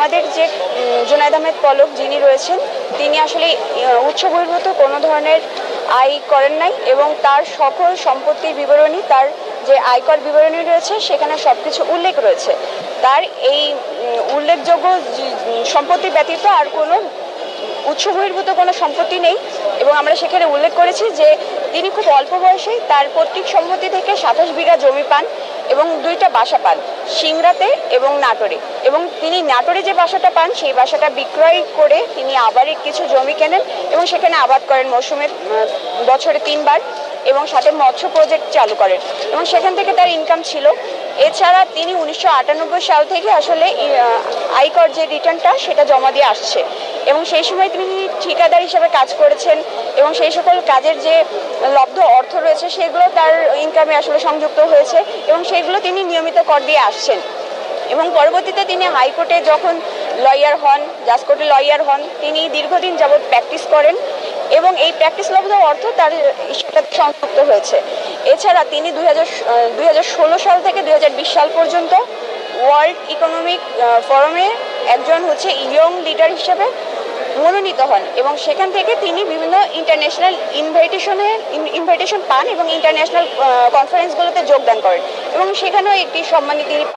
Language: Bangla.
আমাদের যে জুনায়দ আহমেদ পলক যিনি রয়েছেন, তিনি আসলে উৎস বহির্ভূত কোনো ধরনের আয় করেন নাই এবং তার সকল সম্পত্তির বিবরণী, তার যে আয়কর বিবরণী রয়েছে, সেখানে সব কিছু উল্লেখ রয়েছে। তার এই উল্লেখযোগ্য সম্পত্তি ব্যতীত আর কোনো উৎস বহির্ভূত কোনো সম্পত্তি নেই এবং আমরা সেখানে উল্লেখ করেছি যে, তিনি খুব অল্প বয়সেই তার পৈতৃক সম্পত্তি থেকে সাতাশ বিঘা জমি পান এবং দুইটা বাসা পান। সিংড়াতে এবং নাটোরে। এবং তিনি নাটোরে যে বাসাটা পান, সেই বাসাটা বিক্রয় করে তিনি আবারই কিছু জমি কেনেন এবং সেখানে আবাদ করেন মৌসুমের বছরে তিনবার এবং সাথে মৎস্য প্রজেক্ট চালু করেন। এবং সেখান থেকে তার ইনকাম ছিল। এছাড়া তিনি উনিশশো আটানব্বই সাল থেকে আসলে আয়কর যে রিটার্নটা সেটা জমা দিয়ে আসছে। এবং সেই সময় তিনি ঠিকাদার হিসেবে কাজ করেছেন এবং সেই সকল কাজের যে রয়েছে সেগুলো তার ইনকামে আসলে সংযুক্ত হয়েছে এবং সেগুলো তিনি নিয়মিত কর দিয়ে আসছেন। এবং পরবর্তীতে তিনি হাইকোর্টে যখন লয়ার হন জাজকোর্টে লয়ার হন, তিনি দীর্ঘদিন যাবৎ প্র্যাকটিস করেন এবং এই প্র্যাকটিস লব্ধ অর্থ তার সাথে সংযুক্ত হয়েছে। এছাড়া তিনি দুই হাজার সাল থেকে দুই হাজার বিশ সাল পর্যন্ত ওয়ার্ল্ড ইকোনমিক ফোরামে একজন হচ্ছে ইয়ং লিডার হিসেবে মনোনীত হন এবং সেখান থেকে তিনি বিভিন্ন ইন্টারন্যাশনাল ইনভাইটেশনে ইনভাইটেশন পান এবং ইন্টারন্যাশনাল কনফারেন্সগুলোতে যোগদান করেন এবং সেখানেও একটি সম্মানী তিনি